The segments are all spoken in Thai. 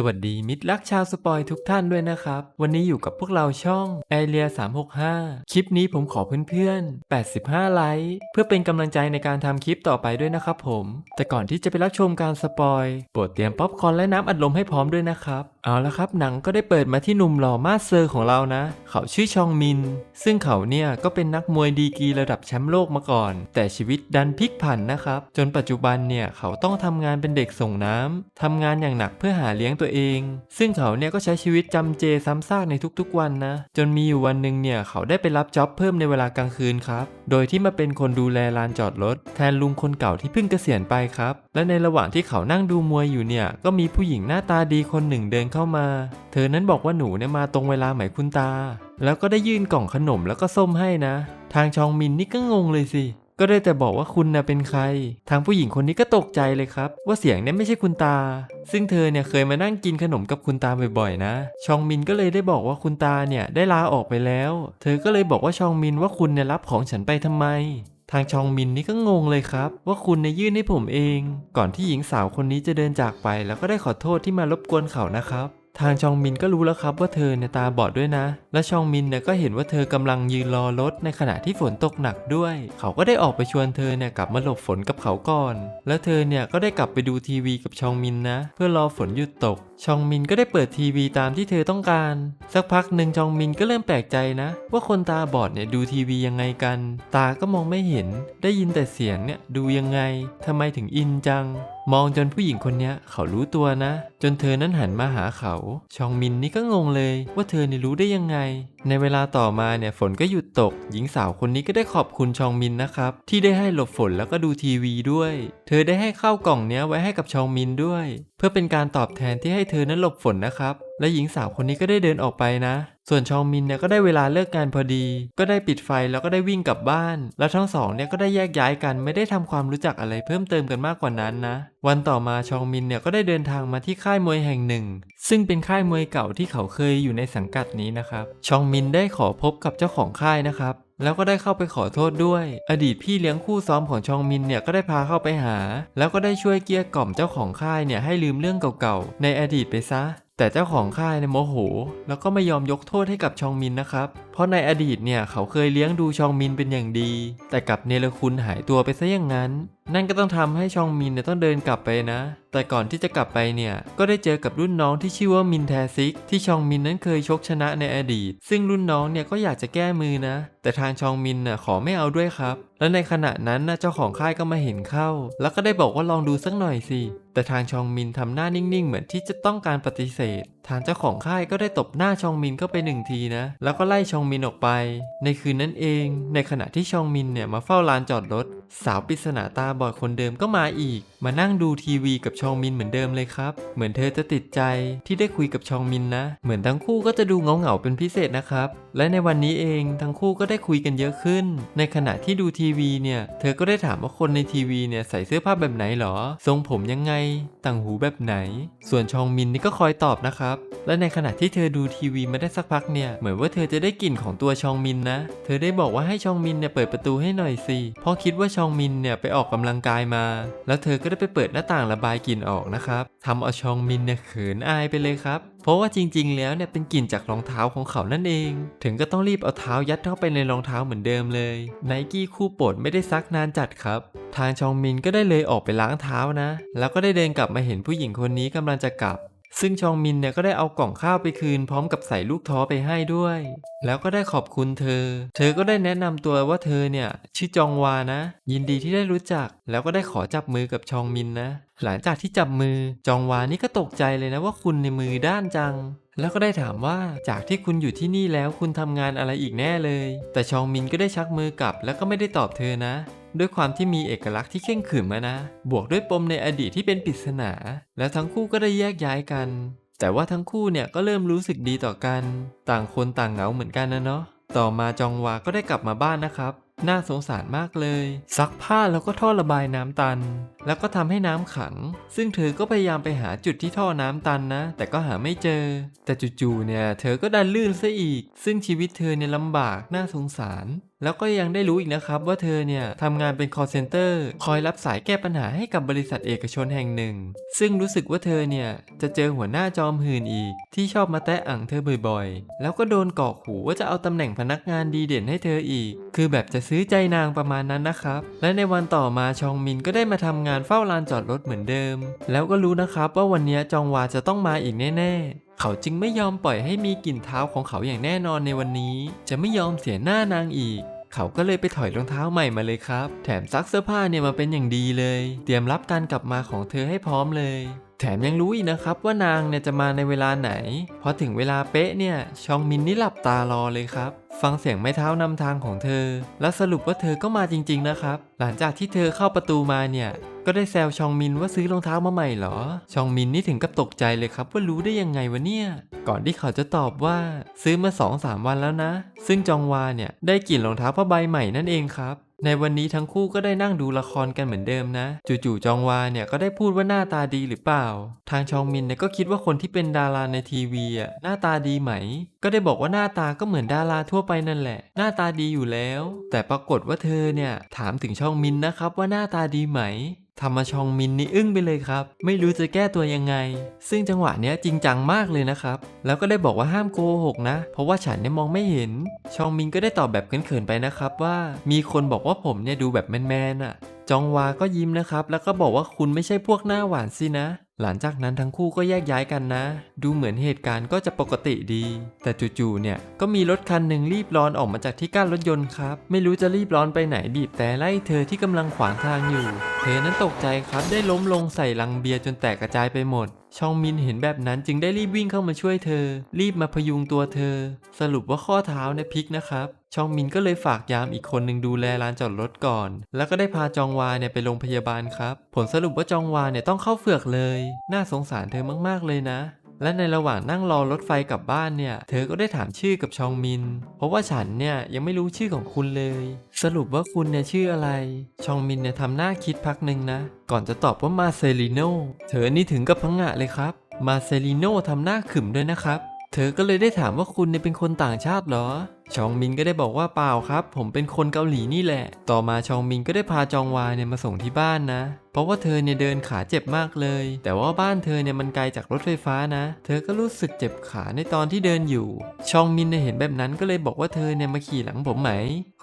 สวัสดีมิตรรักชาวสปอยทุกท่านด้วยนะครับ วันนี้อยู่กับพวกเราช่องแอเรีย365 คลิปนี้ผมขอเพื่อนๆ 85 ไลค์ เพื่อเป็นกำลังใจในการทำคลิปต่อไปด้วยนะครับผม แต่ก่อนที่จะไปรับชมการสปอยโปรดเตรียมป๊อปคอร์นและน้ำอัดลมให้พร้อมด้วยนะครับเอาละครับหนังก็ได้เปิดมาที่หนุ่มหล่อมาสเซอร์ของเรานะ เขาชื่อชองมิน ซึ่งเขาเนี่ยก็เป็นนักมวยดีกรีระดับแชมป์โลกมาก่อน แต่ชีวิตดันพลิกผันนะครับ จนปัจจุบันเนี่ยเขาต้องทำงานเป็นเด็กส่งน้ำทำงานอย่างหนักเพื่อหาเลี้ยงตัวเอง ซึ่งเขาเนี่ยก็ใช้ชีวิตจำเจซ้ำซากในทุกๆวันนะ จนมีอยู่วันหนึ่งเนี่ยเขาได้ไปรับจ็อบเพิ่มในเวลากลางคืนครับ โดยที่มาเป็นคนดูแลลานจอดรถแทนลุงคนเก่าที่เพิ่งเกษียณไปครับ และในระหว่างที่เขานั่งดูมวยอยู่เนี่ยก็มีผู้หญิงหน้าตาดีคนหนึ่งเดินเข้ามา เธอนั้นบอกว่าหนูเนี่ยมาตรงเวลาไหมคุณตา แล้วก็ได้ยื่นกล่องขนมแล้วก็ส้มให้นะ ทางชองมินนี่ก็งงเลยสิก็ได้แต่บอกว่าคุณน่ะเป็นใคร ทางผู้หญิงคนนี้ก็ตกใจเลยครับ ว่าเสียงเนี่ยไม่ใช่คุณตา ซึ่งเธอเนี่ยเคยมานั่งกินขนมกับคุณตาบ่อยๆนะ ชองมินก็เลยได้บอกว่าคุณตาเนี่ยได้ลาออกไปแล้ว เธอก็เลยบอกว่าชองมินว่าคุณเนี่ยรับของฉันไปทำไม ทางชองมินนี่ก็งงเลยครับ ว่าคุณในยื่นให้ผมเอง ก่อนที่หญิงสาวคนนี้จะเดินจากไป แล้วก็ได้ขอโทษที่มารบกวนเขานะครับ ทางชองมินก็รู้แล้วครับว่าเธอเนี่ยตาบอดด้วยนะ และชองมินเนี่ยก็เห็นว่าเธอกำลังยืนรอรถในขณะที่ฝนตกหนักด้วย เขาก็ได้ออกไปชวนเธอเนี่ยกลับมาหลบฝนกับเขาก่อน แล้วเธอเนี่ยก็ได้กลับไปดูทีวีกับชองมินนะ เพื่อรอฝนหยุดตก ชองมินก็ได้เปิดทีวีตามที่เธอต้องการ สักพักหนึ่งชองมินก็เริ่มแปลกใจนะ ว่าคนตาบอดเนี่ยดูทีวียังไงกัน ตาก็มองไม่เห็น ได้ยินแต่เสียงเนี่ยดูยังไงทำไมถึงอินจัง มองจนผู้หญิงคนนี้เขารู้ตัวนะ จนเธอนั้นหันมาหาเขา ชองมินนี่ก็งงเลยว่าเธอเนี่ยรู้ได้ยังไง ในเวลาต่อมาเนี่ยฝนก็หยุดตก หญิงสาวคนนี้ก็ได้ขอบคุณชองมินนะครับ ที่ได้ให้หลบฝนแล้วก็ดูทีวีด้วย เธอได้ให้ข้าวกล่องเนี้ยไว้ให้กับชองมินด้วย เพื่อเป็นการตอบแทนที่ให้เธอนั้นหลบฝนนะครับ และหญิงสาวคนนี้ก็ได้เดินออกไปนะส่วนชองมินเนี่ยก็ได้เวลาเลิกงานพอดี ก็ได้ปิดไฟแล้วก็ได้วิ่งกลับบ้าน แล้วทั้งสองเนี่ยก็ได้แยกย้ายกันไม่ได้ทำความรู้จักอะไรเพิ่มเติมกันมากกว่านั้นนะ วันต่อมาชองมินเนี่ยก็ได้เดินทางมาที่ค่่ายมวยแห่งหนึ่ง ซึ่งเป็นค่ายมวยเก่าที่เขาเคยอยู่ในสังกัดนี้นะครับ ชองมินได้ขอพบกับเจ้าของค่ายนะครับ แล้วก็ได้เข้าไปขอโทษด้วย อดีตพี่เลี้ยงคู่ซ้อมของชองมินเนี่ยก็ได้พาเข้าไปหา แล้วก็ได้ช่วยเกลี้ยกล่อมเจ้าของค่ายเนี่ยให้ลืมเรื่องเก่าๆในอดีตไปซะ แต่เจ้าของค่ายเนี่ยโมโห แล้วก็ไม่ยอมยกโทษให้กับชองมินนะครับ เพราะในอดีตเนี่ยเขาเคยเลี้ยงดูชองมินเป็นอย่างดี แต่กับเนรคุณหายตัวไปซะอย่างนั้น นั่นก็ต้องทำให้ชองมินเนี่ยต้องเดินกลับไปนะ แต่ก่อนที่จะกลับไปเนี่ย ก็ได้เจอกับรุ่นน้องที่ชื่อว่ามินแทซิก ที่ชองมินนั้นเคยชกชนะในอดีต ซึ่งรุ่นน้องเนี่ยก็อยากจะแก้มือนะ แต่ทางชองมินน่ะขอไม่เอาด้วยครับ และในขณะนั้นนะเจ้าของค่ายก็มาเห็นเข้า แล้วก็ได้บอกว่าลองดูสักหน่อยสิ แต่ทางชองมินทำหน้านิ่งๆ เหมือนที่จะต้องการปฏิเสธ ทางเจ้าของค่ายก็ได้ตบหน้าชองมินเข้าไปหนึ่งทีนะ แล้วก็ไล่ชองมินออกไป ในคืนนั้นเอง ในขณะที่ชองมินเนี่ยมาเฝ้าลานจอดรถ สาวปริศนาตาบอดคนเดิมก็มาอีก มานั่งดูทีวีกับชองมินเหมือนเดิมเลยครับ เหมือนเธอจะติดใจที่ได้คุยกับชองมินนะ เหมือนทั้งคู่ก็จะดูเหงาเป็นพิเศษนะครับ และในวันนี้เองทั้งคู่ก็ได้คุยกันเยอะขึ้น ในขณะที่ดูทีวีเนี่ยเธอก็ได้ถามว่าคนในทีวีเนี่ยใส่เสื้อผ้าแบบไหนหรอ ทรงผมยังไง ต่างหูแบบไหน ส่วนชองมินนี่ก็คอยตอบนะครับและในขณะที่เธอดูทีวีมาได้สักพักเนี่ย เหมือนว่าเธอจะได้กลิ่นของตัวชองมินนะ เธอได้บอกว่าให้ชองมินเนี่ยเปิดประตูให้หน่อยสิเพราะคิดว่าชองมินเนี่ยไปออกกำลังกายมา แล้วเธอก็ได้ไปเปิดหน้าต่างระบายกลิ่นออกนะครับทำเอาชองมินเนี่ยเขินอายไปเลยครับเพราะว่าจริง ๆ แล้วเนี่ยเป็นกลิ่นจากรองเท้าของเขานั่นเอง ถึงก็ต้องรีบเอาเท้ายัดเข้าไปในรองเท้าเหมือนเดิมเลยไนกี้คู่โปรดไม่ได้ซักนานจัดครับ ทางชองมินก็ได้เลยออกไปล้างเท้านะ แล้วก็ได้เดินกลับมาเห็นผู้หญิงคนนี้กำลังจะกลับ ซึ่งชองมินเนี่ยก็ได้เอากล่องข้าวไปคืนพร้อมกับใส่ลูกท้อไปให้ด้วย แล้วก็ได้ขอบคุณเธอ เธอก็ได้แนะนำตัวว่าเธอเนี่ยชื่อจองวานะ ยินดีที่ได้รู้จัก แล้วก็ได้ขอจับมือกับชองมินนะ หลังจากที่จับมือจองวานี่ก็ตกใจเลยนะว่าคุณในมือด้านจังแล้วก็ได้ถามว่าจากที่คุณอยู่ที่นี่แล้วคุณทำงานอะไรอีกแน่เลย แต่ชองมินก็ได้ชักมือกลับแล้วก็ไม่ได้ตอบเธอนะ ด้วยความที่มีเอกลักษณ์ที่เข่งขรึมอะนะ บวกด้วยปมในอดีตที่เป็นปริศนา แล้วทั้งคู่ก็ได้แยกย้ายกัน แต่ว่าทั้งคู่เนี่ยก็เริ่มรู้สึกดีต่อกัน ต่างคนต่างเหงาเหมือนกันนะเนาะต่อมาจองวาก็ได้กลับมาบ้านนะครับ น่าสงสารมากเลย ซักผ้าแล้วก็ท่อระบายน้ำตัน แล้วก็ทำให้น้ำขัง ซึ่งเธอก็พยายามไปหาจุดที่ท่อน้ำตันนะ แต่ก็หาไม่เจอ แต่จู่ๆเนี่ย เธอก็ดันลื่นซะอีก ซึ่งชีวิตเธอเนี่ยลำบากน่าสงสาร แล้วก็ยังได้รู้อีกนะครับว่าเธอเนี่ยทำงานเป็น call center คอยรับสายแก้ปัญหาให้กับบริษัทเอกชนแห่งหนึ่ง ซึ่งรู้สึกว่าเธอเนี่ยจะเจอหัวหน้าจอมหื่นอีก ที่ชอบมาแตะอ่างเธอบ่อยๆ แล้วก็โดนกอกหูว่าจะเอาตำแหน่งพนักงานดีเด่นให้เธออีก คือแบบจะซื้อใจนางประมาณนั้นนะครับ และในวันต่อมาชองมินก็ได้มาทำงานเฝ้าลานจอดรถเหมือนเดิม แล้วก็รู้นะครับว่าวันนี้จองวาจะต้องมาอีกแน่ๆ เขาจึงไม่ยอมปล่อยให้มีกลิ่นเท้าของเขาอย่างแน่นอนในวันนี้ จะไม่ยอมเสียหน้านางอีก เขาก็เลยไปถอยรองเท้าใหม่มาเลยครับ แถมซักเสื้อผ้าเนี่ยมาเป็นอย่างดีเลย เตรียมรับการกลับมาของเธอให้พร้อมเลยแถมยังรู้อีกนะครับว่านางเนี่ยจะมาในเวลาไหน พอถึงเวลาเป๊ะเนี่ยชองมินนี่หลับตารอเลยครับ ฟังเสียงไม้เท้านำทางของเธอ แล้วสรุปว่าเธอก็มาจริงๆนะครับ หลังจากที่เธอเข้าประตูมาเนี่ย ก็ได้แซวชองมินว่าซื้อรองเท้ามาใหม่เหรอ ชองมินนี่ถึงกับตกใจเลยครับว่ารู้ได้ยังไงวะเนี่ย ก่อนที่เขาจะตอบว่าซื้อมา 2-3 วันแล้วนะ ซึ่งจองวาเนี่ยได้กลิ่นรองเท้าผ้าใบใหม่นั่นเองครับในวันนี้ทั้งคู่ก็ได้นั่งดูละครกันเหมือนเดิมนะ จู่ๆจองวาเนี่ยก็ได้พูดว่าหน้าตาดีหรือเปล่า ทางชองมินเนี่ยก็คิดว่าคนที่เป็นดาราในทีวีอะหน้าตาดีไหม ก็ได้บอกว่าหน้าตาก็เหมือนดาราทั่วไปนั่นแหละ หน้าตาดีอยู่แล้ว แต่ปรากฏว่าเธอเนี่ยถามถึงชองมินนะครับว่าหน้าตาดีไหม ทำมาชองมินนี่อึ้งไปเลยครับ ไม่รู้จะแก้ตัวยังไง ซึ่งจังหวะเนี้ยจริงจังมากเลยนะครับ แล้วก็ได้บอกว่าห้ามโกหกนะ เพราะว่าฉันเนี่ยมองไม่เห็น ชองมินก็ได้ตอบแบบเขินๆไปนะครับว่า มีคนบอกว่าผมเนี่ยดูแบบแมนๆอะจองวาก็ยิ้มนะครับ แล้วก็บอกว่าคุณไม่ใช่พวกหน้าหวานสินะ หลังจากนั้นทั้งคู่ก็แยกย้ายกันนะ ดูเหมือนเหตุการณ์ก็จะปกติดี แต่จู่ๆเนี่ยก็มีรถคันหนึ่งรีบร้อนออกมาจากที่กั้นรถยนต์ครับ ไม่รู้จะรีบร้อนไปไหนบีบแต่ไล่เธอที่กำลังขวางทางอยู่ เธอนั้นตกใจครับได้ล้มลงใส่ลังเบียร์จนแตกกระจายไปหมด ชองมินเห็นแบบนั้นจึงได้รีบวิ่งเข้ามาช่วยเธอ รีบมาพยุงตัวเธอ สรุปว่าข้อเท้าเนี่ยพลิกนะครับ ชองมินก็เลยฝากยามอีกคนหนึ่งดูแลลานจอดรถก่อน แล้วก็ได้พาจองวาเนี่ยไปโรงพยาบาลครับ ผลสรุปว่าจองวาเนี่ยต้องเข้าเฟือกเลย น่าสงสารเธอมากๆเลยนะ และในระหว่างนั่งรอรถไฟกลับบ้านเนี่ย เธอก็ได้ถามชื่อกับชองมิน เพราะว่าฉันเนี่ยยังไม่รู้ชื่อของคุณเลย สรุปว่าคุณเนี่ยชื่ออะไร ชองมินเนี่ยทำหน้าคิดพักหนึ่งนะ ก่อนจะตอบว่ามาเซลิโน เธอนี่ถึงกับพังงะเลยครับ มาเซลิโนทำหน้าขึมด้วยนะครับ เธอก็เลยได้ถามว่าคุณเนี่ยเป็นคนต่างชาติเหรอ ชองมินก็ได้บอกว่าเปล่าครับ ผมเป็นคนเกาหลีนี่แหละ ต่อมาชองมินก็ได้พาจองวาเนี่ยมาส่งที่บ้านนะ เพราะว่าเธอเนี่ยเดินขาเจ็บมากเลย แต่ว่าบ้านเธอเนี่ยมันไกลจากรถไฟฟ้านะ เธอก็รู้สึกเจ็บขาในตอนที่เดินอยู่ ชองมินเนี่ยเห็นแบบนั้นก็เลยบอกว่าเธอเนี่ยมาขี่หลังผมไหม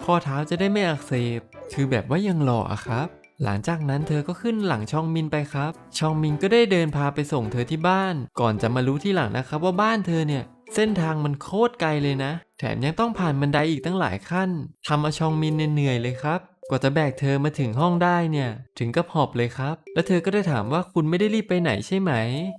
ข้อเท้าจะได้ไม่อักเสบ คือแบบว่ายังหล่ออะครับหลังจากนั้นเธอก็ขึ้นหลังชองมินไปครับ ชองมินก็ได้เดินพาไปส่งเธอที่บ้าน ก่อนจะมารู้ที่หลังนะครับว่าบ้านเธอเนี่ย เส้นทางมันโคตรไกลเลยนะ แถมยังต้องผ่านบันไดอีกตั้งหลายขั้นทำเอาชองมินเหนื่อยเลยครับ กว่าจะแบกเธอมาถึงห้องได้เนี่ย ถึงกับหอบเลยครับ แล้วเธอก็ได้ถามว่าคุณไม่ได้รีบไปไหนใช่ไหม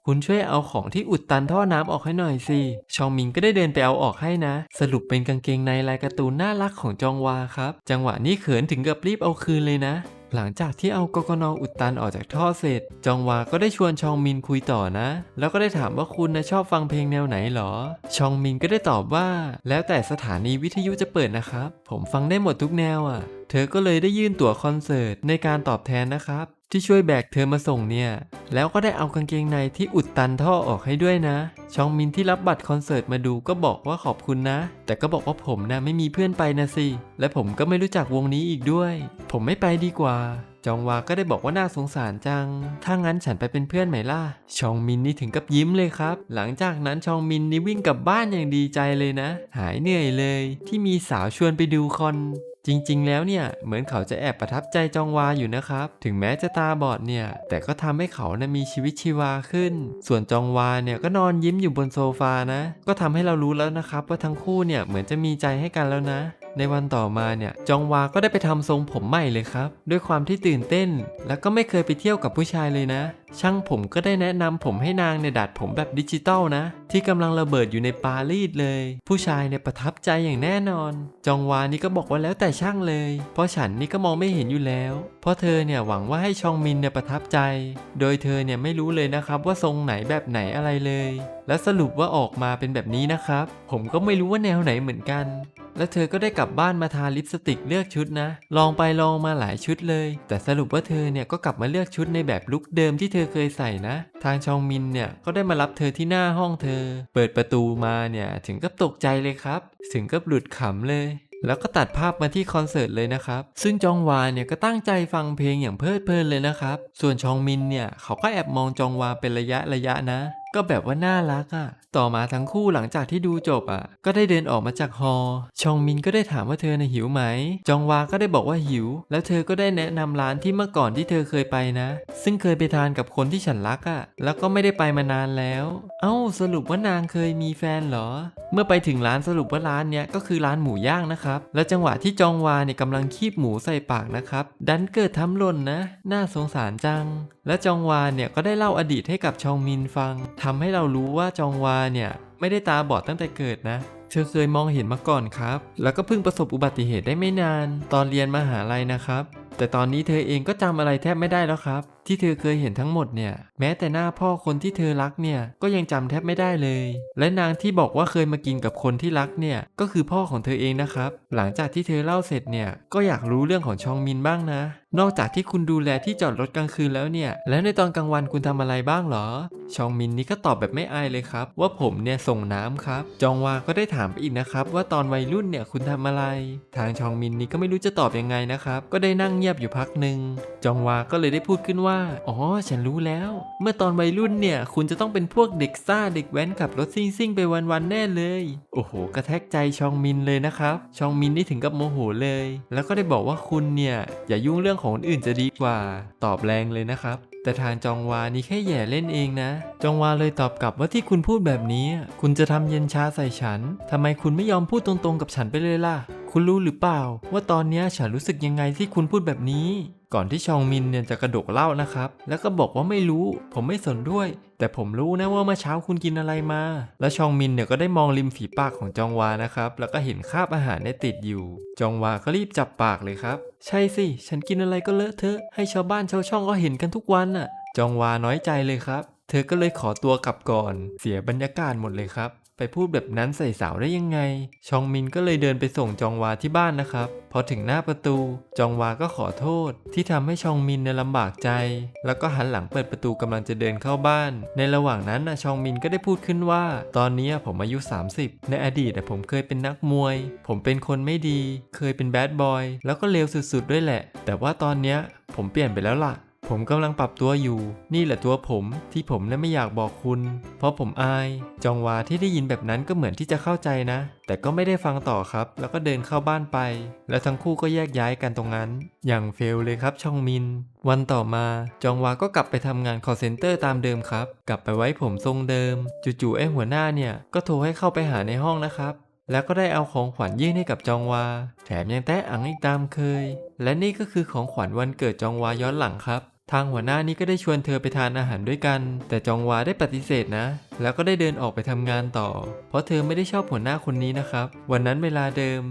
คุณช่วยเอาของที่อุดตันท่อน้ำออกให้หน่อยสิ ชองมินก็ได้เดินไปเอาออกให้นะ สรุปเป็นกางเกงในลายการ์ตูนน่ารักของจองวาครับ จังหวะนี้เขินถึงกับรีบเอาคืนเลยนะ หลังจากที่เอากกนอุดตันออกจากท่อเสร็จ จองวาก็ได้ชวนชองมินคุยต่อนะ แล้วก็ได้ถามว่าคุณนะชอบฟังเพลงแนวไหนหรอ ชองมินก็ได้ตอบว่า แล้วแต่สถานีวิทยุจะเปิดนะครับ ผมฟังได้หมดทุกแนวอะ เธอก็เลยได้ยื่นตั๋วคอนเสิร์ตในการตอบแทนนะครับ ที่ช่วยแบกเธอมาส่งเนี่ย แล้วก็ได้เอากางเกงในที่อุดตันท่อออกให้ด้วยนะ ชองมินที่รับบัตรคอนเสิร์ตมาดูก็บอกว่าขอบคุณนะ แต่ก็บอกว่าผมนะไม่มีเพื่อนไปนะสิ และผมก็ไม่รู้จักวงนี้อีกด้วย ผมไม่ไปดีกว่า จองวาก็ได้บอกว่าน่าสงสารจัง ถ้างั้นฉันไปเป็นเพื่อนไหมล่ะ ชองมินนี่ถึงกับยิ้มเลยครับ หลังจากนั้นชองมินนี่วิ่งกลับบ้านอย่างดีใจเลยนะ หายเหนื่อยเลย ที่มีสาวชวนไปดูคอน จริงๆ แล้วเนี่ยเหมือนเขาจะแอบประทับใจจองวาอยู่นะครับ ถึงแม้จะตาบอดเนี่ย แต่ก็ทำให้เขานะมีชีวิตชีวาขึ้น ส่วนจองวาเนี่ยก็นอนยิ้มอยู่บนโซฟานะ ก็ทำให้เรารู้แล้วนะครับว่าทั้งคู่เนี่ยเหมือนจะมีใจให้กันแล้วนะ ในวันต่อมาเนี่ยจองวาก็ได้ไปทำทรงผมใหม่เลยครับ ด้วยความที่ตื่นเต้น แล้วก็ไม่เคยไปเที่ยวกับผู้ชายเลยนะ ช่างผมก็ได้แนะนำผมให้นางเนี่ยดัดผมแบบดิจิตอลนะ ที่กำลังระเบิดอยู่ในปารีสเลย ผู้ชายเนี่ยประทับใจอย่างแน่นอน จองวานี่ก็บอกว่าแล้วแต่ช่างเลย เพราะฉันนี่ก็มองไม่เห็นอยู่แล้ว เพราะเธอเนี่ยหวังว่าให้ชองมินเนี่ยประทับใจ โดยเธอเนี่ยไม่รู้เลยนะครับว่าทรงไหนแบบไหนอะไรเลย และสรุปว่าออกมาเป็นแบบนี้นะครับ ผมก็ไม่รู้ว่าแนวไหนเหมือนกัน แล้วเธอก็ได้กลับบ้านมาทาลิปสติกเลือกชุดนะ ลองไปลองมาหลายชุดเลย แต่สรุปว่าเธอเนี่ยก็กลับมาเลือกชุดในแบบลุคเดิมที่เธอเคยใส่นะ ทางชองมินเนี่ยก็ได้มารับเธอที่หน้าห้องเธอ เปิดประตูมาเนี่ยถึงกับตกใจเลยครับ ถึงกับหลุดขำเลยแล้วก็ตัดภาพมาที่คอนเสิร์ตเลยนะครับ ซึ่งจองวาเนี่ยก็ตั้งใจฟังเพลงอย่างเพลิดเพลินเลยนะครับ ส่วนชองมินเนี่ยเขาก็แอบมองจองวาเป็นระยะระยะนะก็แบบว่าน่ารักอะ่ะ ต่อมาทั้งคู่หลังจากที่ดูจบอะ่ะ ก็ได้เดินออกมาจากฮอ ชองมินก็ได้ถามว่าเธอน่ะหิวไหม จองวาก็ได้บอกว่าหิว แล้วเธอก็ได้แนะนำร้านที่เมื่อก่อนที่เธอเคยไปนะ ซึ่งเคยไปทานกับคนที่ฉันรักอะ่ะ แล้วก็ไม่ได้ไปมานานแล้ว เอ้าสรุปว่านางเคยมีแฟนเหรอ เมื่อไปถึงร้านสรุปว่าร้านเนี้ยก็คือร้านหมูย่างนะครับ แล้วจังหวะที่จองวาเนี่ยกำลังคีบหมูใส่ปากนะครับ ดันเกิดทำหล่นนะ น่าสงสารจัง และจองวาเนี่ยก็ได้เล่าอดีตให้กับชองมินฟังทำให้เรารู้ว่าจองวาเนี่ยไม่ได้ตาบอดตั้งแต่เกิดนะ เธอเคยมองเห็นมาก่อนครับ แล้วก็เพิ่งประสบอุบัติเหตุได้ไม่นาน ตอนเรียนมหาลัยนะครับ แต่ตอนนี้เธอเองก็จำอะไรแทบไม่ได้แล้วครับ ที่เธอเคยเห็นทั้งหมดเนี่ย แม้แต่หน้าพ่อคนที่เธอรักเนี่ยก็ยังจำแทบไม่ได้เลย และนางที่บอกว่าเคยมากินกับคนที่รักเนี่ยก็คือพ่อของเธอเองนะครับ หลังจากที่เธอเล่าเสร็จเนี่ยก็อยากรู้เรื่องของชองมินบ้างนะ นอกจากที่คุณดูแลที่จอดรถกลางคืนแล้วเนี่ย แล้วในตอนกลางวันคุณทำอะไรบ้างเหรอ ชองมินนี่ก็ตอบแบบไม่อายเลยครับ ว่าผมเนี่ยส่งน้ำครับ จองวาก็ได้ถามไปอีกนะครับ ว่าตอนวัยรุ่นเนี่ยคุณทำอะไร ทางชองมินนี่ก็ไม่รู้จะตอบยังไงนะครับ ก็ได้นั่งเงียบอยู่พักหนึ่งจองวาก็เลยได้พูดขึ้นว่า อ๋อ ฉันรู้แล้ว เมื่อตอนวัยรุ่นเนี่ย คุณจะต้องเป็นพวกเด็กซ่าเด็กแว้นขับรถซิ่งซิ่งๆไปวันๆแน่เลย โอ้โห กระแทกใจชองมินเลยนะครับ ชองมินนี่ถึงกับโมโหเลย แล้วก็ได้บอกว่าคุณเนี่ยอย่ายุ่งเรื่องของคนอื่นจะดีกว่า ตอบแรงเลยนะครับแต่ทางจองวานี่แค่แย่เล่นเองนะ จองวาเลยตอบกลับว่าที่คุณพูดแบบนี้ คุณจะทำเย็นชาใส่ฉันทำไมคุณไม่ยอมพูดตรงๆกับฉันไปเลยล่ะ คุณรู้หรือเปล่า ว่าตอนนี้ฉันรู้สึกยังไงที่คุณพูดแบบนี้ ก่อนที่ชองมินเนี่ยจะกระดกเหล้านะครับ แล้วก็บอกว่าไม่รู้ ผมไม่สนด้วย แต่ผมรู้นะว่าเมื่อเช้าคุณกินอะไรมา แล้วชองมินเนี่ยก็ได้มองริมฝีปากของจองวานะครับ แล้วก็เห็นคราบอาหารเนี่ยติดอยู่ จองวาก็รีบจับปากเลยครับ ใช่สิ ฉันกินอะไรก็เลอะเทอะ ให้ชาวบ้านชาวช่องก็เห็นกันทุกวันน่ะ จองวาน้อยใจเลยครับ เธอก็เลยขอตัวกลับก่อน เสียบรรยากาศหมดเลยครับ ไปพูดแบบนั้นใส่สาวได้ยังไง ชองมินก็เลยเดินไปส่งจองวาที่บ้านนะครับ พอถึงหน้าประตู จองวาก็ขอโทษ ที่ทำให้ชองมินเนี่ยลำบากใจ แล้วก็หันหลังเปิดประตูกำลังจะเดินเข้าบ้าน ในระหว่างนั้นนะชองมินก็ได้พูดขึ้นว่า ตอนนี้ผมอายุ 30 ในอดีตผมเคยเป็นนักมวย ผมเป็นคนไม่ดี เคยเป็นแบดบอย แล้วก็เลวสุดๆด้วยแหละ แต่ว่าตอนนี้ผมเปลี่ยนไปแล้วล่ะ ผมกำลังปรับตัวอยู่ นี่แหละตัวผมที่ผมน่ะไม่อยากบอกคุณ เพราะผมอาย จองวาที่ได้ยินแบบนั้นก็เหมือนที่จะเข้าใจนะ แต่ก็ไม่ได้ฟังต่อครับ แล้วก็เดินเข้าบ้านไป แล้วทั้งคู่ก็แยกย้ายกันตรงนั้น อย่างเฟลเลยครับชองมิน วันต่อมา จองวาก็กลับไปทำงาน call center ตามเดิมครับ กลับไปไว้ผมทรงเดิม จู่ๆไอ้หัวหน้าเนี่ยก็โทรให้เข้าไปหาในห้องนะครับแล้วก็ได้เอาของขวัญยื่นให้กับจองวา แถมยังแตะอังอีกตามเคย และนี่ก็คือของขวัญวันเกิดจองวาย้อนหลังครับ ทางหัวหน้านี้ก็ได้ชวนเธอไปทานอาหารด้วยกัน แต่จองวาได้ปฏิเสธนะ แล้วก็ได้เดินออกไปทำงานต่อ เพราะเธอไม่ได้ชอบหัวหน้าคนนี้นะครับ วันนั้นเวลาเดิม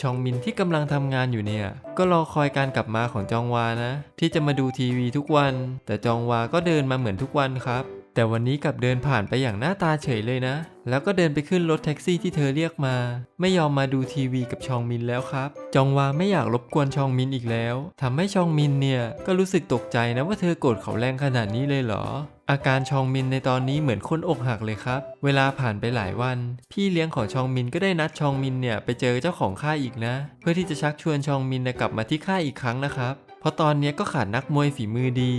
ชองมินที่กำลังทำงานอยู่เนี่ย ก็รอคอยการกลับมาของจองวานะ ที่จะมาดูทีวีทุกวัน แต่จองวาก็เดินมาเหมือนทุกวันครับ แต่วันนี้กลับเดินผ่านไปอย่างหน้าตาเฉยเลยนะ แล้วก็เดินไปขึ้นรถแท็กซี่ที่เธอเรียกมา ไม่ยอมมาดูทีวีกับชองมินแล้วครับ จองวาไม่อยากรบกวนชองมินอีกแล้วทำให้ชองมินเนี่ยก็รู้สึกตกใจนะว่าเธอโกรธเขาแรงขนาดนี้เลยเหรอ อาการชองมินในตอนนี้เหมือนคนอกหักเลยครับ เวลาผ่านไปหลายวัน พี่เลี้ยงของชองมินก็ได้นัดชองมินเนี่ยไปเจอเจ้าของค่ายอีกนะ เพื่อที่จะชักชวนชองมินกลับมาที่ค่ายอีกครั้งนะครับ เพราะตอนนี้ก็ขาดนักมวยฝีมือดี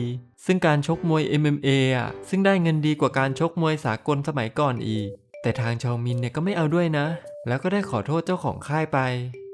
ซึ่งการชกมวย MMA อะซึ่งได้เงินดีกว่าการชกมวยสากลสมัยก่อนอีก แต่ทางชองมินเนี่ยก็ไม่เอาด้วยนะ แล้วก็ได้ขอโทษเจ้าของค่ายไป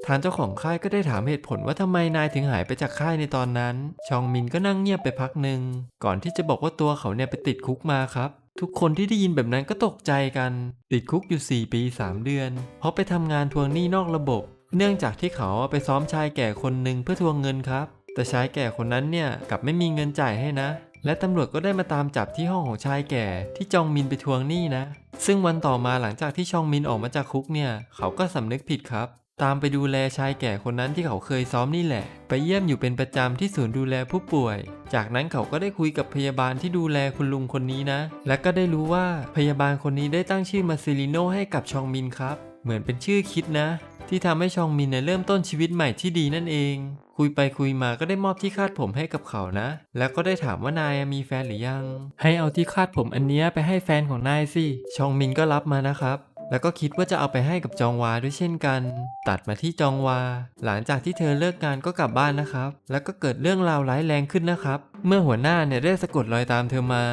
ทางเจ้าของค่ายก็ได้ถามเหตุผลว่าทำไมนายถึงหายไปจากค่ายในตอนนั้น ชองมินก็นั่งเงียบไปพักหนึ่งก่อนที่จะบอกว่าตัวเขาเนี่ยไปติดคุกมาครับทุกคนที่ได้ยินแบบนั้นก็ตกใจกัน ติดคุกอยู่ 4 ปี 3 เดือน เพราะไปทำงานทวงหนี้นอกระบบ เนื่องจากที่เขาไปซ้อมชายแก่คนหนึ่งเพื่อทวงเงินครับ แต่ชายแก่คนนั้นเนี่ยกลับไม่มีเงินจ่ายให้นะ และตำรวจก็ได้มาตามจับที่ห้องของชายแก่ที่จองมินไปทวงหนี้นะ ซึ่งวันต่อมาหลังจากที่ชองมินออกมาจากคุกเนี่ย เขาก็สำนึกผิดครับ ตามไปดูแลชายแก่คนนั้นที่เขาเคยซ้อมนี่แหละ ไปเยี่ยมอยู่เป็นประจำที่ศูนย์ดูแลผู้ป่วย จากนั้นเขาก็ได้คุยกับพยาบาลที่ดูแลคุณลุงคนนี้นะ และก็ได้รู้ว่าพยาบาลคนนี้ได้ตั้งชื่อมาซิลิโนให้กับชองมินครับ เหมือนเป็นชื่อคิดนะ ที่ทำให้ชองมินเนี่ยเริ่มต้นชีวิตใหม่ที่ดีนั่นเอง คุยไปคุยมาก็ได้มอบที่คาดผมให้กับเขานะ แล้วก็ได้ถามว่านายมีแฟนหรือยัง ให้เอาที่คาดผมอันเนี้ยไปให้แฟนของนายสิชองมินก็รับมานะครับ แล้วก็คิดว่าจะเอาไปให้กับจองวาด้วยเช่นกัน ตัดมาที่จองวา หลังจากที่เธอเลิกงานก็กลับบ้านนะครับ แล้วก็เกิดเรื่องราวร้ายแรงขึ้นนะครับ เมื่อหัวหน้าเนี่ยได้สะกดรอยตามเธอมา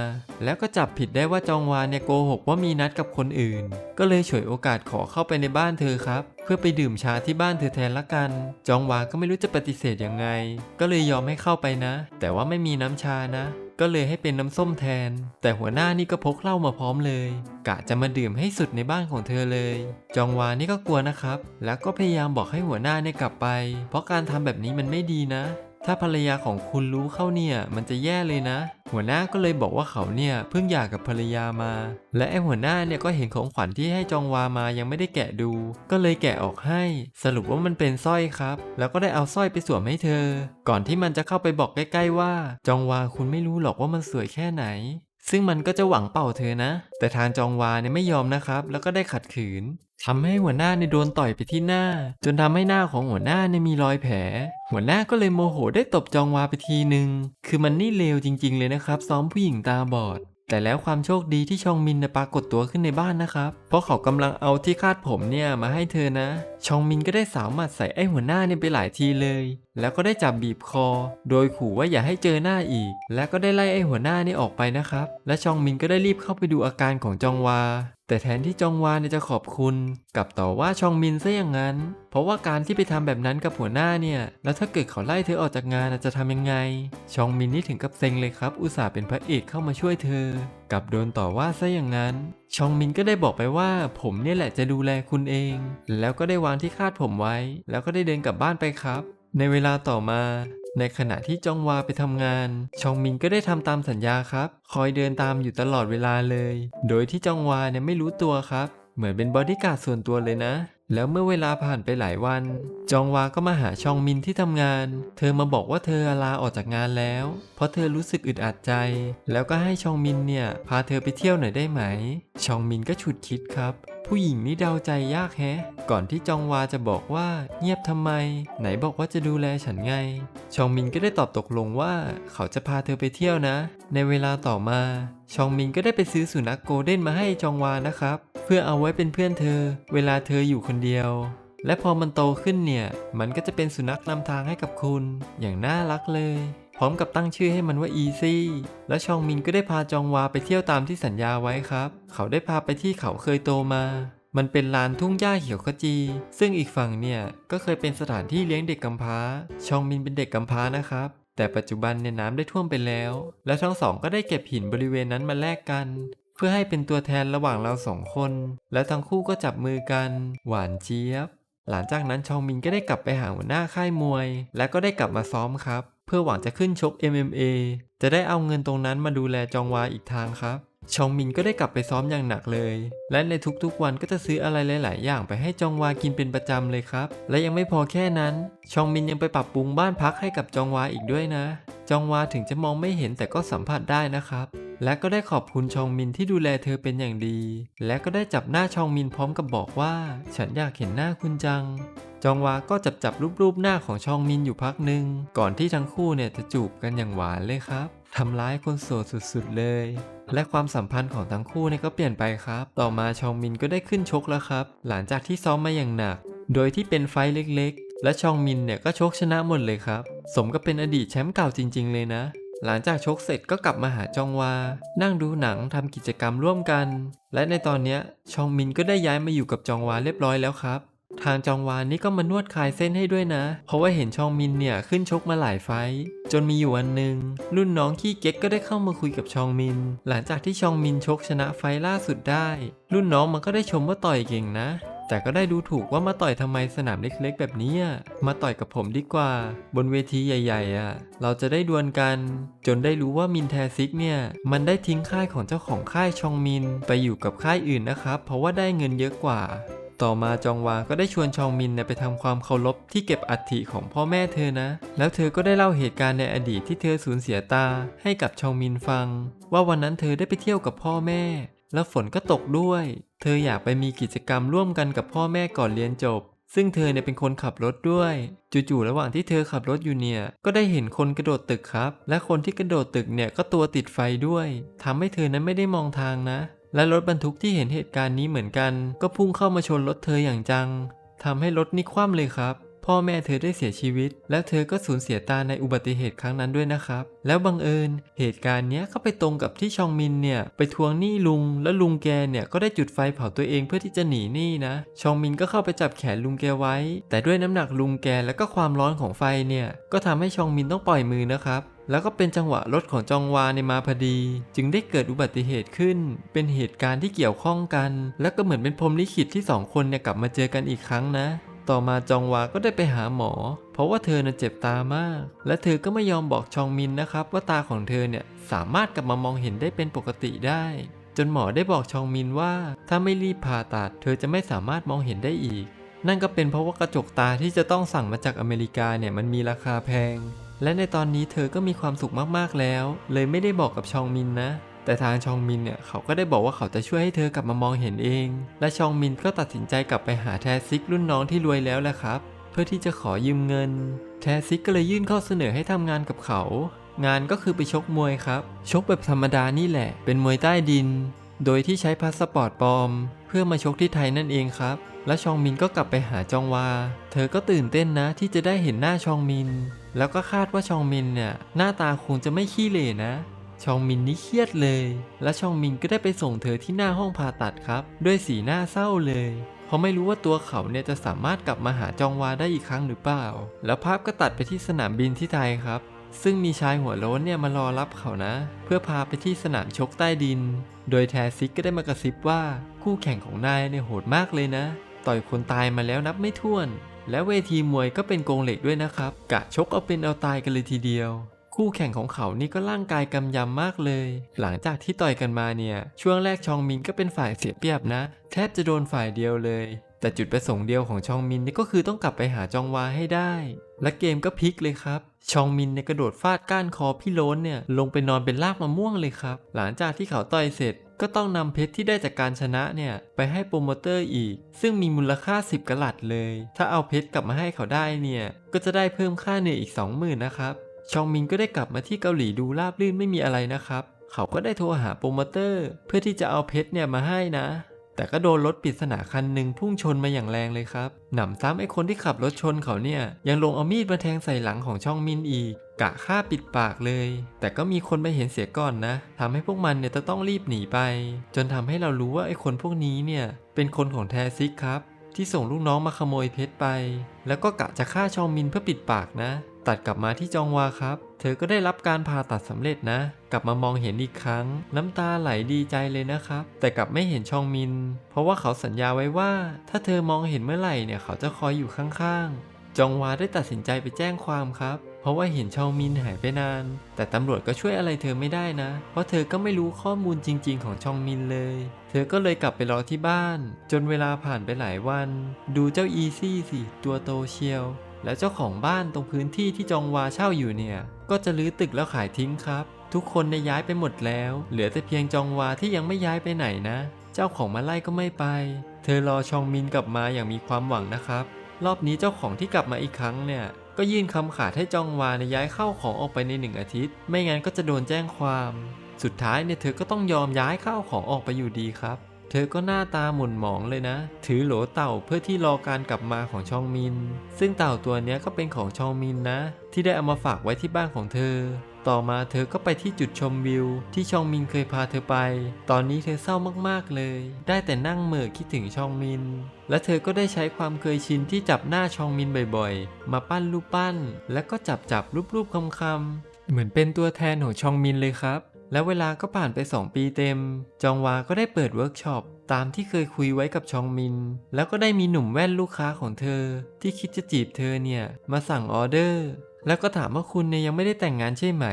แล้วก็จับผิดได้ว่าจองวาเนี่ยโกหกว่ามีนัดกับคนอื่น ก็เลยฉวยโอกาสขอเข้าไปในบ้านเธอครับ เพื่อไปดื่มชาที่บ้านเธอแทนละกัน จองวาก็ไม่รู้จะปฏิเสธยังไง ก็เลยยอมให้เข้าไปนะ แต่ว่าไม่มีน้ำชานะ ก็เลยให้เป็นน้ำส้มแทน แต่หัวหน้านี่ก็พกเหล้ามาพร้อมเลย กะจะมาดื่มให้สุดในบ้านของเธอเลย จองวานี่ก็กลัวนะครับ แล้วก็พยายามบอกให้หัวหน้าเนี่ยกลับไป เพราะการทำแบบนี้มันไม่ดีนะ ถ้าภรรยาของคุณรู้เข้าเนี่ยมันจะแย่เลยนะ หัวหน้าก็เลยบอกว่าเขาเนี่ยเพิ่งหย่ากกับภรรยามา และไอหัวหน้าเนี่ยก็เห็นของขวัญที่ให้จองวามายังไม่ได้แกะดู ก็เลยแกะออกให้ สรุปว่ามันเป็นสร้อยครับ แล้วก็ได้เอาสร้อยไปสวมให้เธอ ก่อนที่มันจะเข้าไปบอกใกล้ ๆ ว่า จองวาคุณไม่รู้หรอกว่ามันสวยแค่ไหนซึ่งมันก็จะหวังเป่าเธอนะ แต่ทางจองวาเนี่ยไม่ยอมนะครับ แล้วก็ได้ขัดขืน ทำให้หัวหน้าเนี่ยโดนต่อยไปที่หน้า จนทำให้หน้าของหัวหน้าเนี่ยมีรอยแผล หัวหน้าก็เลยโมโหได้ตบจองวาไปทีหนึ่งคือมันนี่เลวจริง ๆ เลยนะครับ ซ้อมผู้หญิงตาบอดแต่แล้วความโชคดีที่ชองมินเนปรากฏตัวขึ้นในบ้านนะครับ เพราะเขากำลังเอาที่คาดผมเนี่ยมาให้เธอนะ ชองมินก็ได้สาวหมัดใส่ไอ้หัวหน้าเนี่ยไปหลายทีเลย แล้วก็ได้จับบีบคอ โดยขู่ว่าอย่าให้เจอหน้าอีก แล้วก็ได้ไล่ไอ้หัวหน้านี่ออกไปนะครับ และชองมินก็ได้รีบเข้าไปดูอาการของจองวา แต่แทนที่จองวานจะขอบคุณกลับต่อว่าชองมินซะอย่างนั้น เพราะว่าการที่ไปทำแบบนั้นกับหัวหน้าเนี่ย แล้วถ้าเกิดเขาไล่เธอออกจากงานจะทำยังไง ชองมินนี่ถึงกับเซ็งเลยครับ อุตส่าห์เป็นพระเอกเข้ามาช่วยเธอกลับโดนต่อว่าซะอย่างนั้น ชองมินก็ได้บอกไปว่า ผมเนี่ยแหละจะดูแลคุณเอง แล้วก็ได้วางที่คาดผมไว้ แล้วก็ได้เดินกลับบ้านไปครับ ในเวลาต่อมา ในขณะที่จองวาไปทำงาน ชองมินก็ได้ทำตามสัญญาครับ คอยเดินตามอยู่ตลอดเวลาเลย โดยที่จองวาเนี่ยไม่รู้ตัวครับ เหมือนเป็นบอดี้การ์ดส่วนตัวเลยนะ แล้วเมื่อเวลาผ่านไปหลายวัน จองวาก็มาหาชองมินที่ทำงาน เธอมาบอกว่าเธอลาออกจากงานแล้ว เพราะเธอรู้สึกอึดอัดใจ แล้วก็ให้ชองมินเนี่ยพาเธอไปเที่ยวหน่อยได้ไหม ชองมินก็ฉุดคิดครับ ผู้หญิงนี่เดาใจยากแฮะ ก่อนที่จองวาจะบอกว่าเงียบทำไม ไหนบอกว่าจะดูแลฉันไง ชองมินก็ได้ตอบตกลงว่า เขาจะพาเธอไปเที่ยวนะ ในเวลาต่อมา ชองมินก็ได้ไปซื้อสุนัขโกลเด้นมาให้จองวานะครับ เพื่อเอาไว้เป็นเพื่อนเธอ เวลาเธออยู่คนเดียว และพอมันโตขึ้นเนี่ย มันก็จะเป็นสุนัขนำทางให้กับคุณ อย่างน่ารักเลย พร้อมกับตั้งชื่อให้มันว่า Easy และชองมินก็ได้พาจองวาไปเที่ยวตามที่สัญญาไว้ครับ เขาได้พาไปที่เขาเคยโตมามันเป็นลานทุ่งหญ้าเขียวขจี ซึ่งอีกฝั่งเนี่ย ก็เคยเป็นสถานที่เลี้ยงเด็กกำพร้า ชองมินเป็นเด็กกำพร้านะครับ แต่ปัจจุบันเนี่ยน้ำได้ท่วมไปแล้ว และทั้งสองก็ได้เก็บหินบริเวณนั้นมาแลกกัน เพื่อให้เป็นตัวแทนระหว่างเราสองคน และทั้งคู่ก็จับมือกัน หวานเจี๊ยบ หลังจากนั้นชองมินก็ได้กลับไปหาหัวหน้าค่ายมวย และก็ได้กลับมาซ้อมครับ เพื่อหวังจะขึ้นชก MMA จะได้เอาเงินตรงนั้นมาดูแลจองวาอีกทางครับ ชองมินก็ได้กลับไปซ้อมอย่างหนักเลย และในทุกๆวันก็จะซื้ออะไรหลาย ๆ อย่างไปให้จองวากินเป็นประจำเลยครับ และยังไม่พอแค่นั้น ชองมินยังไปปรับปรุงบ้านพักให้กับจองวาอีกด้วยนะ จองวาถึงจะมองไม่เห็นแต่ก็สัมผัสได้นะครับ และก็ได้ขอบคุณชองมินที่ดูแลเธอเป็นอย่างดี และก็ได้จับหน้าชองมินพร้อมกับบอกว่า ฉันอยากเห็นหน้าคุณจัง จองวาก็จับจับรูปๆหน้าของชองมินอยู่พักหนึ่งก่อนที่ทั้งคู่เนี่ยจะจูบกันอย่างหวานเลยครับทำร้ายคนโสดสุดๆเลย และความสัมพันธ์ของทั้งคู่เนี่ยก็เปลี่ยนไปครับ ต่อมาชองมินก็ได้ขึ้นชกแล้วครับ หลังจากที่ซ้อมมาอย่างหนัก โดยที่เป็นไฟเล็กๆ และชองมินเนี่ยก็ชกชนะหมดเลยครับ สมกับเป็นอดีตแชมป์เก่าจริง ๆ เลยนะ หลังจากชกเสร็จก็กลับมาหาจองวา นั่งดูหนังทำกิจกรรมร่วมกัน และในตอนนี้ชองมินก็ได้ย้ายมาอยู่กับจองวาเรียบร้อยแล้วครับทางจองวานนี่ก็มานวดคลายเส้นให้ด้วยนะ เพราะว่าเห็นชองมินเนี่ยขึ้นชกมาหลายไฟ จนมีอยู่วันหนึ่งรุ่นน้องขี้เก๊กก็ได้เข้ามาคุยกับชองมิน หลังจากที่ชองมินชกชนะไฟล่าสุดได้ รุ่นน้องมันก็ได้ชมว่าต่อยเก่งนะ แต่ก็ได้ดูถูกว่ามาต่อยทำไมสนามเล็กๆ แบบนี้มาต่อยกับผมดีกว่า บนเวทีใหญ่ๆอะเราจะได้ดวลกัน จนได้รู้ว่ามินแทซิกเนี่ย มันได้ทิ้งค่ายของเจ้าของค่ายชองมินไปอยู่กับค่ายอื่นนะครับ เพราะว่าได้เงินเยอะกว่า ต่อมาจองวาก็ได้ชวนชองมินไปทำความเคารพที่เก็บอัฐิของพ่อแม่เธอนะ แล้วเธอก็ได้เล่าเหตุการณ์ในอดีตที่เธอสูญเสียตา ให้กับชองมินฟัง ว่าวันนั้นเธอได้ไปเที่ยวกับพ่อแม่ แล้วฝนก็ตกด้วย เธออยากไปมีกิจกรรมร่วมกันกับพ่อแม่ก่อนเรียนจบ ซึ่งเธอเนี่ยเป็นคนขับรถด้วย จู่ๆระหว่างที่เธอขับรถอยู่เนี่ย ก็ได้เห็นคนกระโดดตึกครับ และคนที่กระโดดตึกเนี่ยก็ตัวติดไฟด้วยทำให้เธอนั้นไม่ได้มองทางนะ และรถบรรทุกที่เห็นเหตุการณ์นี้เหมือนกัน ก็พุ่งเข้ามาชนรถเธออย่างจังทำให้รถนี่คว่ำเลยครับ พ่อแม่เธอได้เสียชีวิต แล้วเธอก็สูญเสียตาในอุบัติเหตุครั้งนั้นด้วยนะครับ แล้วบังเอิญ เหตุการณ์เนี้ยก็ไปตรงกับที่ชองมินเนี่ยไปทวงหนี้ลุง แล้วลุงแกเนี่ยก็ได้จุดไฟเผาตัวเองเพื่อที่จะหนีหนี้นะ ชองมินก็เข้าไปจับแขนลุงแกไว้ แต่ด้วยน้ำหนักลุงแกแล้วก็ความร้อนของไฟเนี่ยก็ทำให้ชองมินต้องปล่อยมือนะครับแล้วก็เป็นจังหวะรถของจองวาในมาพอดี จึงได้เกิดอุบัติเหตุขึ้น เป็นเหตุการณ์ที่เกี่ยวข้องกัน แล้วก็เหมือนเป็นพรหมลิขิตที่สองคนเนี่ยกลับมาเจอกันอีกครั้งนะ ต่อมาจองวาก็ได้ไปหาหมอ เพราะว่าเธอน่ะเจ็บตามาก และเธอก็ไม่ยอมบอกชองมินนะครับ ว่าตาของเธอเนี่ยสามารถกลับมามองเห็นได้เป็นปกติได้ จนหมอได้บอกชองมินว่า ถ้าไม่รีบผ่าตัด เธอจะไม่สามารถมองเห็นได้อีก นั่นก็เป็นเพราะว่ากระจกตาที่จะต้องสั่งมาจากอเมริกาเนี่ยมันมีราคาแพง และในตอนนี้เธอก็มีความสุขมากๆแล้ว เลยไม่ได้บอกกับชองมินนะ แต่ทางชองมินเนี่ยเขาก็ได้บอกว่าเขาจะช่วยให้เธอกลับมามองเห็นเอง และชองมินก็ตัดสินใจกลับไปหาแทซิกรุ่นน้องที่รวยแล้วแหละครับ เพื่อที่จะขอยืมเงิน แทซิกก็เลยยื่นข้อเสนอให้ทำงานกับเขา งานก็คือไปชกมวยครับ ชกแบบธรรมดานี่แหละ เป็นมวยใต้ดิน โดยที่ใช้พาสปอร์ตปลอม เพื่อมาชกที่ไทยนั่นเองครับ และชองมินก็กลับไปหาจองวา เธอก็ตื่นเต้นนะที่จะได้เห็นหน้าชองมิน แล้วก็คาดว่าชองมินเนี่ยหน้าตาคงจะไม่ขี้เหร่นะ ชองมินนี่เครียดเลย และชองมินก็ได้ไปส่งเธอที่หน้าห้องผ่าตัดครับ ด้วยสีหน้าเศร้าเลยเพราะไม่รู้ว่าตัวเขาเนี่ยจะสามารถกลับมาหาจองวาได้อีกครั้งหรือเปล่า แล้วภาพก็ตัดไปที่สนามบินที่ไทยครับ ซึ่งมีชายหัวโล้นเนี่ยมารอรับเขานะ เพื่อพาไปที่สนามชกใต้ดิน โดยแทซิกก็ได้มากระซิบว่าคู่แข่งของนายเนี่ยโหดมากเลยนะ ต่อยคนตายมาแล้วนับไม่ถ้วน และเวทีมวยก็เป็นกรงเหล็กด้วยนะครับ กะชกเอาเป็นเอาตายกันเลยทีเดียว คู่แข่งของเขานี่ก็ร่างกายกำยำมากเลย หลังจากที่ต่อยกันมาเนี่ย ช่วงแรกชองมินก็เป็นฝ่ายเสียเปรียบนะ แทบจะโดนฝ่ายเดียวเลย แต่จุดประสงค์เดียวของชองมินนี่ก็คือต้องกลับไปหาจองวาให้ได้ และเกมก็พลิกเลยครับชองมินเนี่ยกระโดดฟาดก้านคอพี่โล้นเนี่ยลงไปนอนเป็นรากมะม่วงเลยครับ หลังจากที่เขาต่อยเสร็จก็ต้องนำเพชรที่ได้จากการชนะเนี่ยไปให้โปรโมเตอร์อีก ซึ่งมีมูลค่า 10กะลัดเลย ถ้าเอาเพชรกลับมาให้เขาได้เนี่ย ก็จะได้เพิ่มค่าเหนื่อยอีก 20,000นะครับ ชองมินก็ได้กลับมาที่เกาหลีดูราบรื่นไม่มีอะไรนะครับ เขาก็ได้โทรหาโปรโมเตอร์ เพื่อที่จะเอาเพชรเนี่ยมาให้นะ แต่ก็โดนรถปริศนาคันหนึ่งพุ่งชนมาอย่างแรงเลยครับ หนำซ้ำไอ้คนที่ขับรถชนเขาเนี่ย ยังลงเอามีดมาแทงใส่หลังของช่องมินอีก กะฆ่าปิดปากเลย แต่ก็มีคนไปเห็นเสียก่อนนะทำให้พวกมันเนี่ยจะต้องรีบหนีไป จนทำให้เรารู้ว่าไอ้คนพวกนี้เนี่ย เป็นคนของแทซิกครับที่ส่งลูกน้องมาขโมยเพชรไป แล้วก็กะจะฆ่าชองมินเพื่อปิดปากนะ ตัดกลับมาที่จองวาครับ เธอก็ได้รับการผ่าตัดสำเร็จนะ กลับมามองเห็นอีกครั้ง น้ำตาไหลดีใจเลยนะครับ แต่กลับไม่เห็นชองมิน เพราะว่าเขาสัญญาไว้ว่า ถ้าเธอมองเห็นเมื่อไหร่เนี่ยเขาจะคอยอยู่ข้างๆ จองวาได้ตัดสินใจไปแจ้งความครับเพราะว่าเห็นชองมินหายไปนาน แต่ตำรวจก็ช่วยอะไรเธอไม่ได้นะ เพราะเธอก็ไม่รู้ข้อมูลจริง ๆ ของชองมินเลย เธอก็เลยกลับไปรอที่บ้าน จนเวลาผ่านไปหลายวัน ดูเจ้าอีซี่สิ ตัวโตเชียว แล้วเจ้าของบ้านตรงพื้นที่ที่จองวาเช่าอยู่เนี่ย ก็จะรื้อตึกแล้วขายทิ้งครับ ทุกคนได้ย้ายไปหมดแล้ว เหลือแต่เพียงจองวาที่ยังไม่ย้ายไปไหนนะ เจ้าของมาไล่ก็ไม่ไป เธอรอชองมินกลับมาอย่างมีความหวังนะครับ รอบนี้เจ้าของที่กลับมาอีกครั้งเนี่ย ก็ยื่นคำขาดให้จองวาในยย้ายเข้าของออกไปในหนึ่งอาทิตย์ ไม่งั้นก็จะโดนแจ้งความ สุดท้ายเนี่ยเธอก็ต้องยอมย้ายเข้าของออกไปอยู่ดีครับ เธอก็หน้าตาหม่นหมองเลยนะ ถือโหลเต่าเพื่อที่รอการกลับมาของชองมิน ซึ่งเต่าตัวนี้ก็เป็นของชองมินนะ ที่ได้เอามาฝากไว้ที่บ้านของเธอ ต่อมาเธอก็ไปที่จุดชมวิว ที่ชองมินเคยพาเธอไป ตอนนี้เธอเศร้ามากๆเลย ได้แต่นั่งเหม่อคิดถึงชองมิน และเธอก็ได้ใช้ความเคยชินที่จับหน้าชองมินบ่อยๆ มาปั้นรูปปั้น แล้วก็จับจับรูปๆคำๆเหมือนเป็นตัวแทนของชองมินเลยครับ แล้วเวลาก็ผ่านไป 2 ปีเต็ม จองวาก็ได้เปิดเวิร์กช็อปตามที่เคยคุยไว้กับชองมิน แล้วก็ได้มีหนุ่มแว่นลูกค้าของเธอ ที่คิดจะจีบเธอเนี่ยมาสั่งออเดอร์ แล้วก็ถามว่าคุณเนี่ยยังไม่ได้แต่งงานใช่ไหม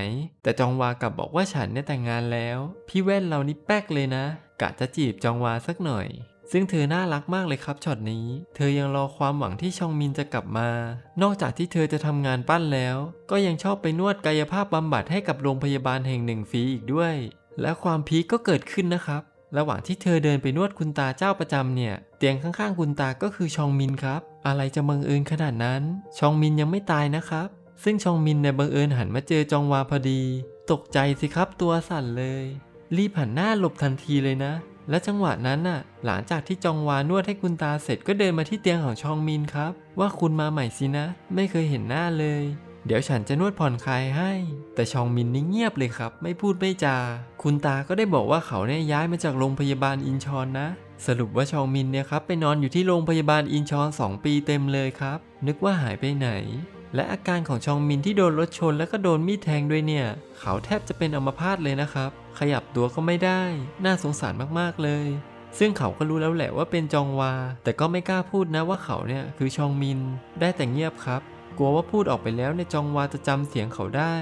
แต่จองวากลับบอกว่าฉันเนี่ยแต่งงานแล้ว พี่แว่นเรานี่แป๊กเลยนะกะจะจีบจองวาสักหน่อย ซึ่งเธอน่ารักมากเลยครับช็อตนี้ เธอยังรอความหวังที่ชองมินจะกลับมา นอกจากที่เธอจะทำงานปั้นแล้ว ก็ยังชอบไปนวดกายภาพบำบัดให้กับโรงพยาบาลแห่งหนึ่งฟรีอีกด้วย และความพีคก็เกิดขึ้นนะครับ ระหว่างที่เธอเดินไปนวดคุณตาเจ้าประจำเนี่ย เตียงข้างๆคุณตาก็คือชองมินครับ อะไรจะบังเอิญขนาดนั้น ชองมินยังไม่ตายนะครับ ซึ่งชองมินเนี่ยบังเอิญหันมาเจอจองวาพอดี ตกใจสิครับตัวสั่นเลย รีบหันหน้าหลบทันทีเลยนะ และจังหวะนั้นน่ะ หลังจากที่จองวานวดให้คุณตาเสร็จก็เดินมาที่เตียงของชองมินครับ ว่าคุณมาใหม่สินะ ไม่เคยเห็นหน้าเลย เดี๋ยวฉันจะนวดผ่อนคลายให้ แต่ชองมินนี่เงียบเลยครับ ไม่พูดไม่จา คุณตาก็ได้บอกว่าเขาเนี่ยย้ายมาจากโรงพยาบาลอินชอนนะ สรุปว่าชองมินเนี่ยครับไปนอนอยู่ที่โรงพยาบาลอินชอน 2 ปีเต็มเลยครับ นึกว่าหายไปไหนและอาการของชองมินที่โดนรถชนแล้วก็โดนมีดแทงด้วยเนี่ย เขาแทบจะเป็นอัมพาตเลยนะครับ ขยับตัวก็ไม่ได้ น่าสงสารมากๆเลย ซึ่งเขาก็รู้แล้วแหละว่าเป็นจองวา แต่ก็ไม่กล้าพูดนะว่าเขาเนี่ยคือชองมิน ได้แต่เงียบครับ กลัวว่าพูดออกไปแล้วในจองวาจะจำเสียงเขาได้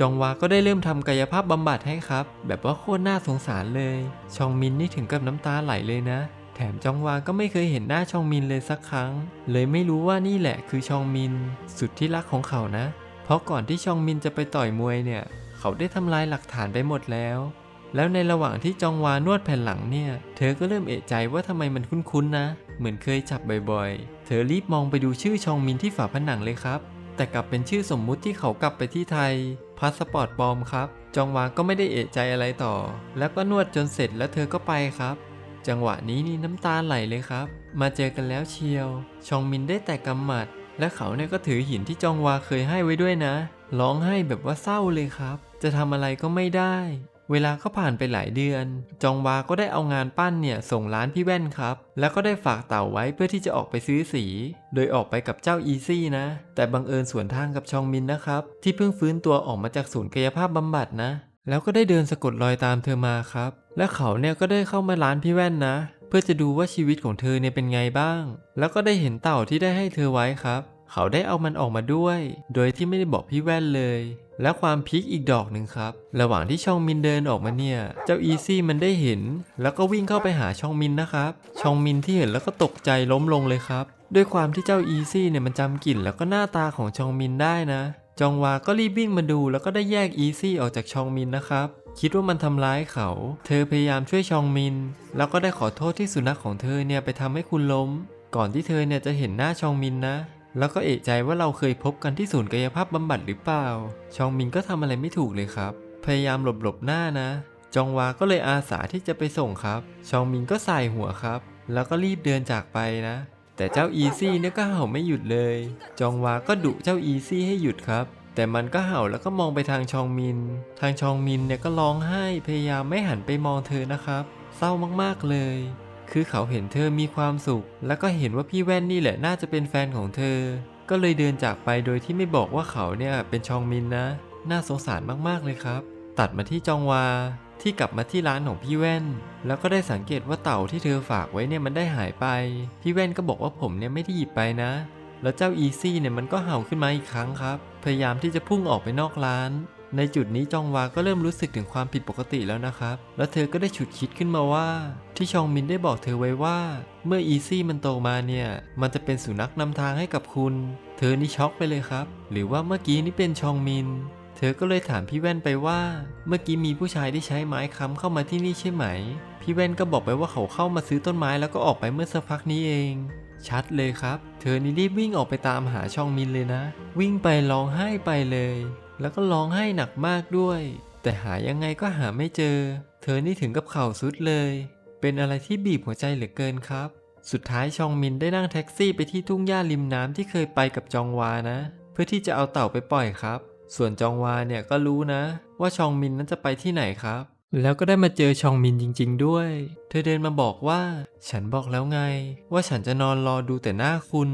จองวาก็ได้เริ่มทำกายภาพบำบัดให้ครับ แบบว่าโคตรน่าสงสารเลย ชองมินนี่ถึงกับน้ำตาไหลเลยนะแถมจองวาก็ไม่เคยเห็นหน้าชองมินเลยสักครั้ง เลยไม่รู้ว่านี่แหละคือชองมิน สุดที่รักของเขานะ เพราะก่อนที่ชองมินจะไปต่อยมวยเนี่ย เขาได้ทำลายหลักฐานไปหมดแล้ว แล้วในระหว่างที่จองวานวดแผ่นหลังเนี่ย เธอก็เริ่มเอะใจว่าทำไมมันคุ้นๆนะ เหมือนเคยจับบ่อยๆ เธอรีบมองไปดูชื่อชองมินที่ฝาผนังเลยครับ แต่กลับเป็นชื่อสมมุติที่เขากลับไปที่ไทย พาสปอร์ตปลอมครับ จองวาก็ไม่ได้เอะใจอะไรต่อ แล้วก็นวดจนเสร็จแล้วเธอก็ไปครับ จังหวะนี้นี่น้ำตาไหลเลยครับ มาเจอกันแล้วเชียว ชองมินได้แต่กำหมัด และเขาเนี่ยก็ถือหินที่จองวาเคยให้ไว้ด้วยนะ ร้องไห้แบบว่าเศร้าเลยครับ จะทำอะไรก็ไม่ได้ เวลาก็ผ่านไปหลายเดือน จองวาก็ได้เอางานปั้นเนี่ยส่งร้านพี่แว่นครับ แล้วก็ได้ฝากเต่าไว้เพื่อที่จะออกไปซื้อสี โดยออกไปกับเจ้าอีซี่นะ แต่บังเอิญสวนทางกับชองมินนะครับ ที่เพิ่งฟื้นตัวออกมาจากศูนย์กายภาพบำบัดนะ แล้วก็ได้เดินสะกดรอยตามเธอมาครับ และเขาเนี่ยก็ได้เข้ามาร้านพี่แว่นนะ เพื่อจะดูว่าชีวิตของเธอเนี่ยเป็นไงบ้าง แล้วก็ได้เห็นเต่าที่ได้ให้เธอไว้ครับ เขาได้เอามันออกมาด้วย โดยที่ไม่ได้บอกพี่แว่นเลย และความพีคอีกดอกหนึ่งครับ ระหว่างที่ชองมินเดินออกมาเนี่ย เจ้าอีซี่มันได้เห็น แล้วก็วิ่งเข้าไปหาชองมินนะครับชองมินที่เห็นแล้วก็ตกใจล้มลงเลยครับ ด้วยความที่เจ้าอีซี่เนี่ยมันจำกลิ่นแล้วก็หน้าตาของชองมินได้นะ จองวาก็รีบวิ่งมาดูแล้วก็ได้แยกอีซี่ออกจากชองมินนะครับคิดว่ามันทำร้ายเขา เธอพยายามช่วยชองมิน แล้วก็ได้ขอโทษที่สุนัขของเธอเนี่ยไปทำให้คุณล้ม ก่อนที่เธอเนี่ยจะเห็นหน้าชองมินนะ แล้วก็เอะใจว่าเราเคยพบกันที่ศูนย์กายภาพบำบัดหรือเปล่า ชองมินก็ทำอะไรไม่ถูกเลยครับ พยายามหลบหลบหน้านะ จองวาก็เลยอาสาที่จะไปส่งครับ ชองมินก็ใส่หัวครับ แล้วก็รีบเดินจากไปนะ แต่เจ้าอีซี่เนี่ยก็เห่าไม่หยุดเลย จองวาก็ดุเจ้าอีซี่ให้หยุดครับ แต่มันก็เห่าแล้วก็มองไปทางชองมิน ทางชองมินเนี่ยก็ร้องไห้พยายามไม่หันไปมองเธอนะครับ เศร้ามากๆเลย คือเขาเห็นเธอมีความสุข แล้วก็เห็นว่าพี่แว่นนี่แหละน่าจะเป็นแฟนของเธอ ก็เลยเดินจากไปโดยที่ไม่บอกว่าเขาเนี่ยเป็นชองมินนะ น่าสงสารมากๆเลยครับ ตัดมาที่จองวาที่กลับมาที่ร้านของพี่แว่น แล้วก็ได้สังเกตว่าเต่าที่เธอฝากไว้เนี่ยมันได้หายไป พี่แว่นก็บอกว่าผมเนี่ยไม่ได้หยิบไปนะ แล้วเจ้าอีซี่เนี่ยมันก็เห่าขึ้นมาอีกครั้งครับ พยายามที่จะพุ่งออกไปนอกร้าน ในจุดนี้จองวาก็เริ่มรู้สึกถึงความผิดปกติแล้วนะครับ แล้วเธอก็ได้ฉุดคิดขึ้นมาว่า ที่ชองมินได้บอกเธอไว้ว่า เมื่ออีซี่มันโตมาเนี่ย มันจะเป็นสุนัขนำทางให้กับคุณ เธอนี่ช็อกไปเลยครับ หรือว่าเมื่อกี้นี่เป็นชองมิน เธอก็เลยถามพี่แว่นไปว่า เมื่อกี้มีผู้ชายที่ใช้ไม้ค้ำเข้ามาที่นี่ใช่ไหม พี่แว่นก็บอกไปว่าเขาเข้ามาซื้อต้นไม้แล้วก็ออกไปเมื่อสักพักนี้เองชัดเลยครับ เธอนี่รีบวิ่งออกไปตามหาชองมินเลยนะ วิ่งไปร้องไห้ไปเลย แล้วก็ร้องไห้หนักมากด้วย แต่หายังไงก็หาไม่เจอ เธอนี่ถึงกับเข่าสุดเลย เป็นอะไรที่บีบหัวใจเหลือเกินครับ สุดท้ายชองมินได้นั่งแท็กซี่ไปที่ทุ่งหญ้าริมน้ำที่เคยไปกับจองวานะ เพื่อที่จะเอาเต่าไปปล่อยครับ ส่วนจองวาเนี่ยก็รู้นะ ว่าชองมินนั้นจะไปที่ไหนครับแล้วก็ได้มาเจอชองมินจริง ๆ ด้วย เธอเดินมาบอกว่า ฉันบอกแล้วไง ว่าฉันจะนอนรอดูแต่หน้าคุณ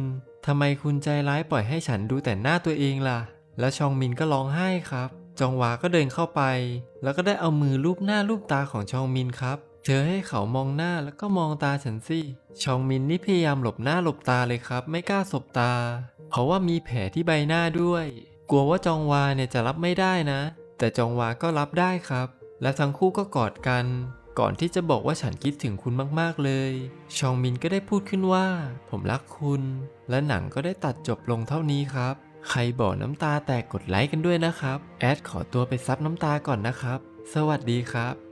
ทำไมคุณใจร้ายปล่อยให้ฉันดูแต่หน้าตัวเองล่ะ แล้วชองมินก็ร้องไห้ครับ จองวาก็เดินเข้าไป แล้วก็ได้เอามือลูบหน้าลูบตาของชองมินครับเธอให้เขามองหน้าแล้วก็มองตาฉันสิ ชองมินนี่พยายามหลบหน้าหลบตาเลยครับ ไม่กล้าสบตา เพราะว่ามีแผลที่ใบหน้าด้วย กลัวว่าจองวาเนี่ยจะรับไม่ได้นะ แต่จองวาก็รับได้ครับ และทั้งคู่ก็กอดกัน ก่อนที่จะบอกว่าฉันคิดถึงคุณมากๆเลย ชองมินก็ได้พูดขึ้นว่า ผมรักคุณ และหนังก็ได้ตัดจบลงเท่านี้ครับ ใครบอกน้ำตาแตกกดไลค์กันด้วยนะครับ แอดขอตัวไปซับน้ำตาก่อนนะครับ สวัสดีครับ